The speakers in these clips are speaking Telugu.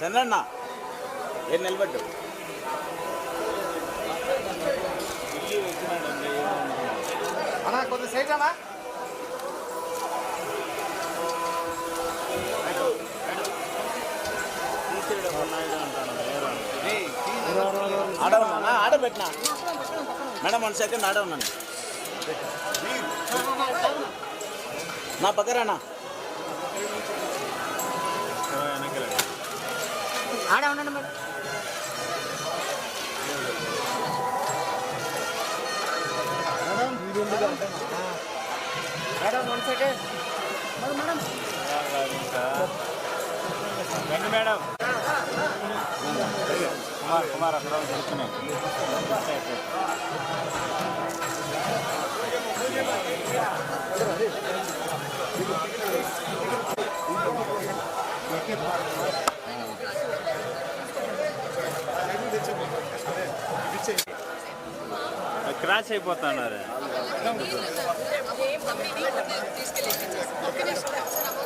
చంద్రన్న ఏం నిలబడ్డు అన్నా కొంచెం సైడ్ రానా ఆడ ఉన్నా ఆడ పెట్టినా మేడం వన్ సెకండ్ ఆడ ఉన్నాను నా పక్కరానా ఆడే ఉండండి మేడం మేడం వన్ సెకండ్ రండి మేడం కుమార్ కుమార్ అక్కడ కూర్చున్నాయి క్రాష్ అయిపోతున్నారు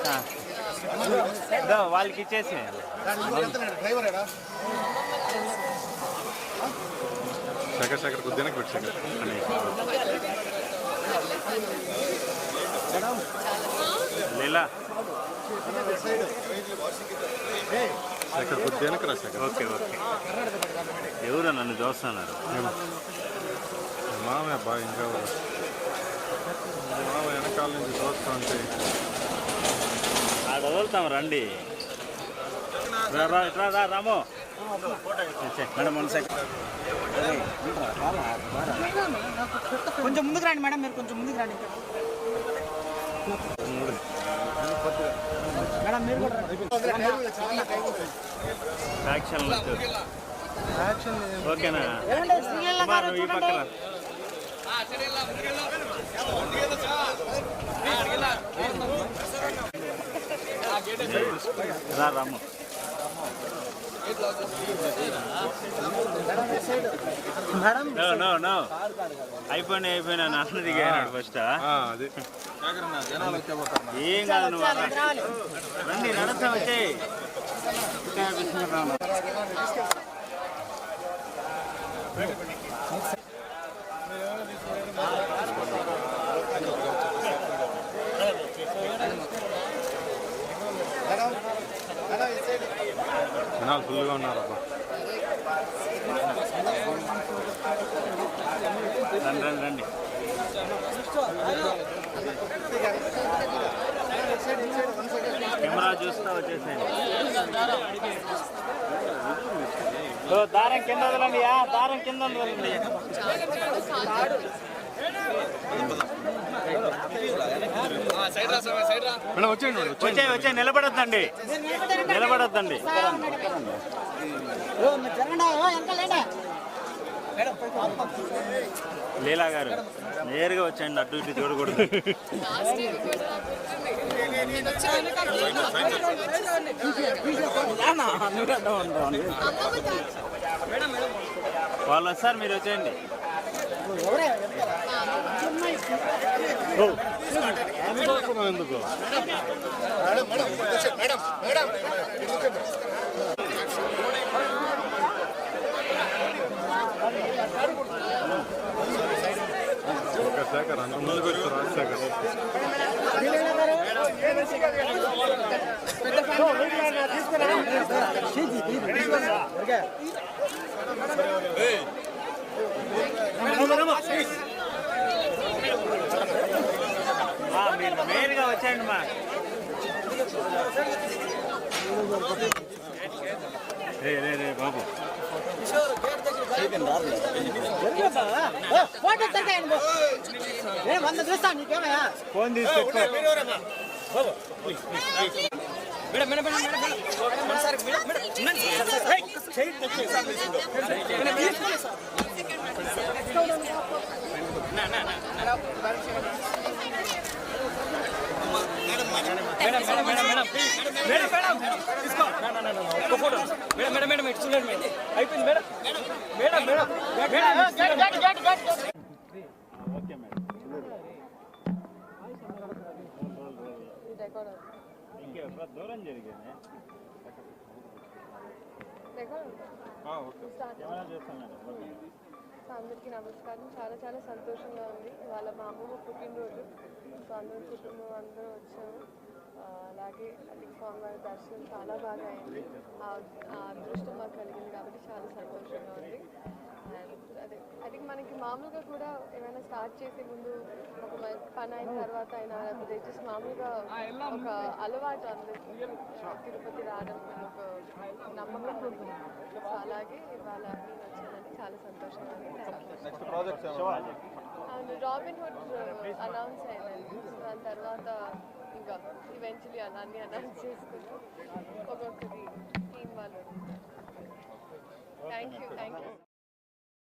ఆ. ఇదో వాళ్ళకి ఇచ్చేసి. డ్రైవర్ ఏడా శేఖర్ శేఖర్ కొద్దిగా పెట్టు శేఖర్. లీలా. శేఖర్ కొద్దిగా రా శేఖర్. Okay okay. ఎవరు నన్ను చూస్తున్నారు? మామయ్య బాగా ఇంకా మామ వెనకాల నుంచి చూస్తా ఉంటే ఆడ వదులుతాం రండి. రాము. మేడం వన్ కొంచెం ముందుకు రండి మేడం మీరు కొంచెం ముందుకు రండి. మేడం మీరు కూడా. యాక్షన్ ఓకేనా? కుమార్ ఈ చూడండి. పక్కన రాము అయిపోయినా అయిపోయినా నాన్న దిగాడు ఫస్ట్ ఏం కాదు నువ్వు రండి నడస్తా వచ్చే మేడం జనాలు ఫుల్గా ఉన్నారు అబ్బా. రండి రండి రండి. కెమెరా చూస్తా వచ్చేసేయండి. దారం కింద వదలండి దారం కింద వదలండి. మేడం వచ్చేయండి వచ్చే వచ్చే నిలబడొద్దండి. నిలబడొద్దండి. లీలా గారు నేరుగా వచ్చేయండి అటు ఇటు చూడకూడదు. వాళ్ళు వస్తారు మీరు వచ్చేయండి ఎవరే అందుకోసం ఎందుకు మేడం మేడం వచ్చేయ్, మేడం మేడం ఒక శేఖర్ అంత ముందుకు వచ్చి రాజశేఖర్ ఆ, మెయిన్గా నేరుగా వచ్చేయండి మా. రే రే రే బాబు. ఫోటో దొరికాయండి బో. వంద చూస్తాను నీకేమయ్యా ఫోన్ తీసుకొచ్చుకో ఓకే మేడం ఇంకే దూరం జరిగింది ఓకే స్టార్ట్ సో అందరికీ నమస్కారం. చాలా చాలా సంతోషంగా ఉంది. ఇవాళ మా అమ్మమ్మ పుట్టినరోజు. సో అందరం కుటుంబం అందరూ వచ్చాము అలాగే అది స్వామివారి దర్శనం చాలా బాగా అయింది. ఆ ఆ అదృష్టం మాకు కలిగింది కాబట్టి చాలా సంతోషంగా ఉంది. అదే. అది మనకి మామూలుగా కూడా ఏమైనా స్టార్ట్ చేసే ముందు ఒక పని అయిన తర్వాత అయినా లేకపోతే జస్ట్ మామూలుగా ఒక అలవాటు అందరికి తిరుపతి రావడం ఒక నమ్మకం సో అలాగే ఇవాళ నేను వచ్చానని చాలా సంతోషంగా అవును రాబిన్ హుడ్ అనౌన్స్ సో దాని తర్వాత ఇంకా ఈవెన్చువలీ అన్నీ అనౌన్స్ చేసుకున్నాం ఒక్కొక్కటి టీం వాళ్ళు. Thank you thank you